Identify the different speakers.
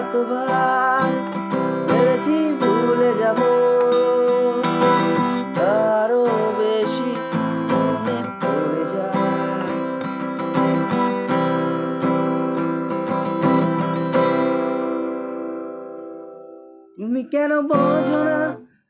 Speaker 1: যতবার ভেবেছি ভুলে যাব তারও বেশি মনে পড়ে তুমি কেন বোঝো না